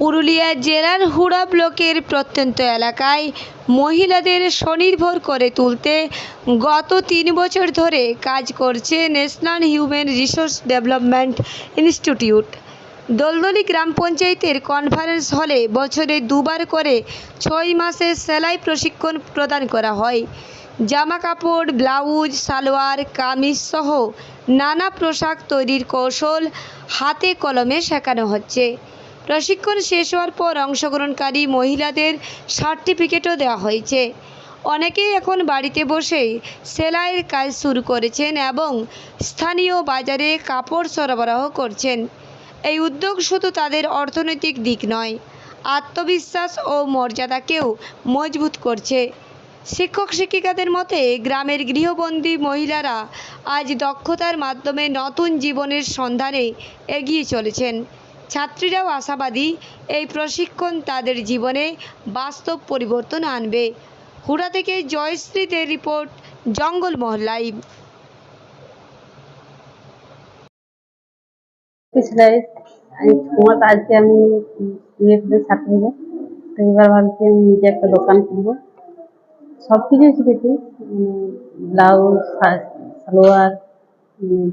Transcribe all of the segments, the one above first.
পুরুলিয়া জেলার হুড়া ব্লকের প্রত্যন্ত এলাকায় মহিলাদের স্বনির্ভর করে তুলতে গত তিন বছর ধরে কাজ করছে national human resource development institute. Daldali গ্রাম পঞ্চায়েতের কনফারেন্স হলে বছরে দুবার করে ছয় মাসের সেলাই প্রশিক্ষণ প্রদান করা হয়। জামা কাপড় ব্লাউজ, সালোয়ার, কামিজ সহ নানা পোশাক তৈরির কৌশল হাতে কলমে শেখানো হচ্ছে। প্রশিক্ষণ শেষ হওয়ার পর অংশগ্রহণকারী মহিলাদের সার্টিফিকেটও দেওয়া হয়েছে। অনেকেই এখন বাড়িতে বসেই সেলাইয়ের কাজ শুরু করেছেন এবং স্থানীয় বাজারে কাপড় সরবরাহ করছেন। এই উদ্যোগ শুধু তাদের অর্থনৈতিক দিক নয়, আত্মবিশ্বাস ও মর্যাদাকেও মজবুত করছে। শিক্ষক শিক্ষিকাদের মতে, গ্রামের গৃহবন্দী মহিলারা আজ দক্ষতার মাধ্যমে নতুন জীবনের সন্ধানে এগিয়ে চলেছেন। ছাত্রীরাও আশাবাদী এই প্রশিক্ষণ তাদের জীবনে বাস্তব পরিবর্তন আনবে। হুড়া থেকে জয়শ্রীদের রিপোর্ট জঙ্গলমহল লাইভ। তোমার আজকে আমি করে তো এবার ভাবছি আমি নিজে একটা দোকান খুলবো। সব কিছুই শিখেছি ব্লাউজ সালোয়ার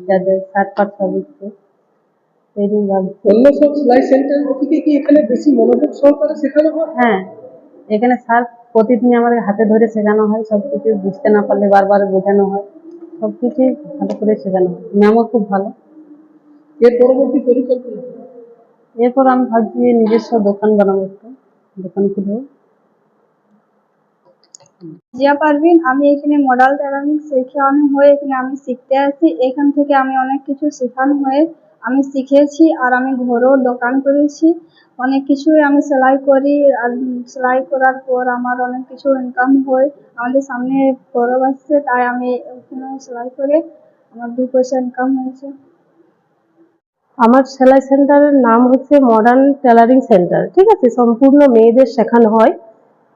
চাদর শার্ট পাট সব শিখছে সেই জন্য ভাবছি অন্য সব সেলাই সেন্টার থেকে কি এখানে বেশি মনোযোগ সহকারে শেখানো হয়? হ্যাঁ এখানে স্যার প্রতিদিন আমাদের হাতে ধরে শেখানো হয় সব কিছু বুঝতে না পারলে বারবার বোঝানো হয় সব কিছুই ভালো করে শেখানো হয়। ম্যামও খুব ভালো। এর পরবর্তী পরিকল্পনা এরপর আমি ভাবছি নিজস্ব দোকান বানাবো একটা দোকান খুলবো। জিয়া পারভিন আমি এখানে মডেল টেলারিং শেখানো হয়ে এখানে আমি শিখতে আসি এখান থেকে আমি অনেক কিছু শেখানো হয়ে আমি শিখেছি আর আমি ঘরেও দোকান করেছি। অনেক কিছুই আমি সেলাই করি আর সেলাই করার পর আমার অনেক কিছু ইনকাম হয়। আমাদের সামনে পরব আসছে তাই আমি ওখানে সেলাই করে আমার দু পয়সা ইনকাম হয়েছে। আমার সেলাই সেন্টারের নাম হচ্ছে মডার্ন টেলারিং সেন্টার ঠিক আছে? সম্পূর্ণ মেয়েদের শেখানো হয়।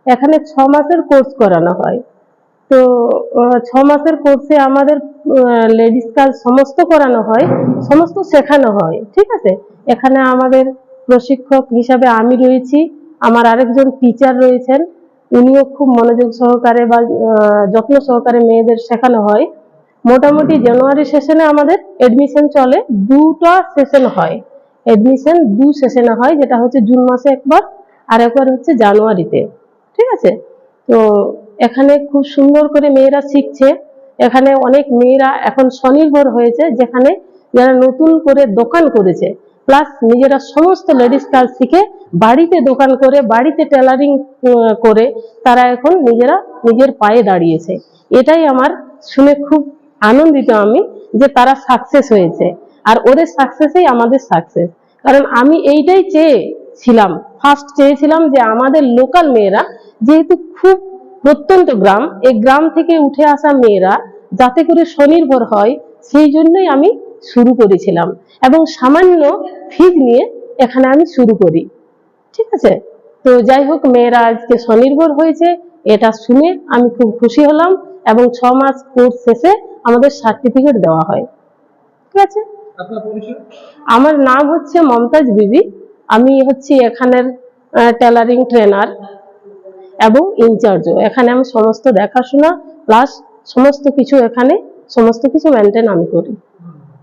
এখানে ছ মাসের কোর্স করানো হয়। তো ছ মাসের কোর্সে আমাদের লেডিস কাজ সমস্ত করানো হয়, সমস্ত শেখানো হয়, ঠিক আছে? এখানে আমাদের প্রশিক্ষক হিসাবে আমি রয়েছি, আমার আরেকজন টিচার রয়েছেন, উনিও খুব মনোযোগ সহকারে বা যত্ন সহকারে মেয়েদের শেখানো হয়। মোটামুটি জানুয়ারি সেশনে আমাদের এডমিশন চলে, দুটা সেশন হয়। এডমিশন দু সেশনে হয়, যেটা হচ্ছে জুন মাসে একবার, আর একবার হচ্ছে জানুয়ারিতে, ঠিক আছে? তো এখানে খুব সুন্দর করে মেয়েরা শিখছে। এখানে অনেক মেয়েরা এখন স্বনির্ভর হয়েছে, যেখানে যারা নতুন করে দোকান করেছে। প্লাস নিজেরা সমস্ত লেডিস কাজ শিখে বাড়িতে দোকান করে, বাড়িতে টেলারিং করে তারা এখন নিজেরা নিজের পায়ে দাঁড়িয়েছে। এটাই আমার শুনে খুব আনন্দিত আমি যে তারা সাকসেস হয়েছে। আর ওদের সাকসেসই আমাদের সাকসেস কারণ আমি এইটাই চেয়েছিলাম ফার্স্ট চেয়েছিলাম যে আমাদের লোকাল মেয়েরা যেহেতু খুব প্রত্যন্ত গ্রাম এই গ্রাম থেকে উঠে আসা মেয়েরা যাতে করে স্বনির্ভর হয় সেই জন্যই আমি শুরু করেছিলাম। এবং সামান্য ফিজ নিয়ে এখানে আমি শুরু করি। ঠিক আছে? তো যাই হোক মেয়েরা আজকে স্বনির্ভর হয়েছে এটা শুনে আমি খুব খুশি হলাম এবং ছ মাস কোর্স শেষে আমাদের সার্টিফিকেট দেওয়া হয়। ঠিক আছে? আমার নাম হচ্ছে মমতাজ বিবি। আমি হচ্ছি এখানের টেলারিং ট্রেনার এবং ইনচার্জও এখানে আমি সমস্ত দেখাশোনা প্লাস সমস্ত কিছু এখানে, সমস্ত কিছু মেনটেন আমি করি।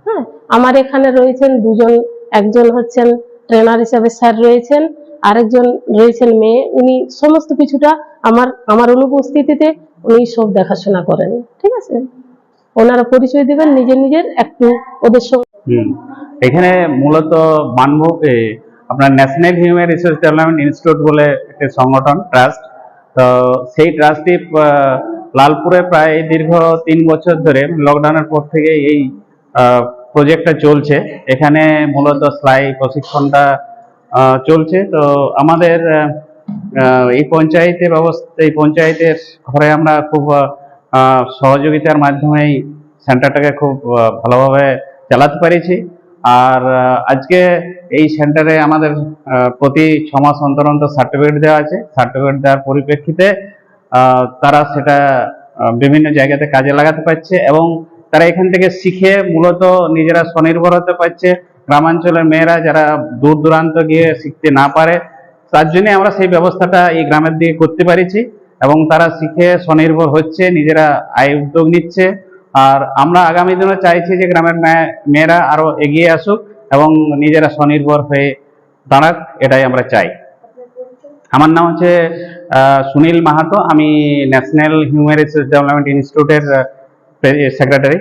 হ্যাঁ? আমার এখানে রয়েছেন দুজন, একজন হচ্ছেন ট্রেনার হিসেবে স্যার রয়েছেন, আরেকজন রয়েছেন মেয়ে। উনি সমস্ত কিছুটা আমার আমার অনুপস্থিতিতে উনি সব দেখাশোনা করেন। ঠিক আছে? ওনারা পরিচয় দিবেন নিজের নিজের, একটু ওদের সঙ্গে। এখানে মূলত মানব আপনার national human resource development institute বলে একটি সংগঠন ট্রাস্ট তো সেই ট্রাস্টটি লালপুরে প্রায় দীর্ঘ তিন বছর ধরে লকডাউনের পর থেকে এই প্রজেক্টটা চলছে। এখানে মূলত সেলাই, প্রশিক্ষণটা চলছে। তো আমাদের এই পঞ্চায়েতে ব্যবস্থা এই পঞ্চায়েতের ঘরে আমরা খুব সহযোগিতার মাধ্যমেই সেন্টারটাকে খুব ভালোভাবে চালাতে পেরেছি। আর আজকে এই সেন্টারে আমাদের প্রতি ছ মাস অন্তর অন্তর সার্টিফিকেট দেওয়া আছে। সার্টিফিকেট দেওয়ার পরিপ্রেক্ষিতে তারা সেটা বিভিন্ন জায়গাতে কাজে লাগাতে পারছে এবং তারা এখান থেকে শিখে মূলত নিজেরা স্বনির্ভর হতে পারছে। গ্রামাঞ্চলের মেয়েরা যারা দূর দূরান্ত গিয়ে শিখতে না পারে, তার জন্য আমরা সেই ব্যবস্থাটা এই গ্রামের দিকে করতে পেরেছি এবং তারা শিখে স্বনির্ভর হচ্ছে, নিজেরা আয় উদ্যোগ নিচ্ছে। আর আমরা আগামী দিনে চাইছি যে গ্রামের মেয়ে- মেয়েরা আরও এগিয়ে আসুক এবং নিজেরা স্বনির্ভর হয়ে দাঁড়াক, এটাই আমরা চাই। আমার নাম হচ্ছে সুনীল মাহাতো। আমি ন্যাশনাল হিউম্যান রিসোর্স ডেভেলপমেন্ট ইনস্টিটিউটের সেক্রেটারি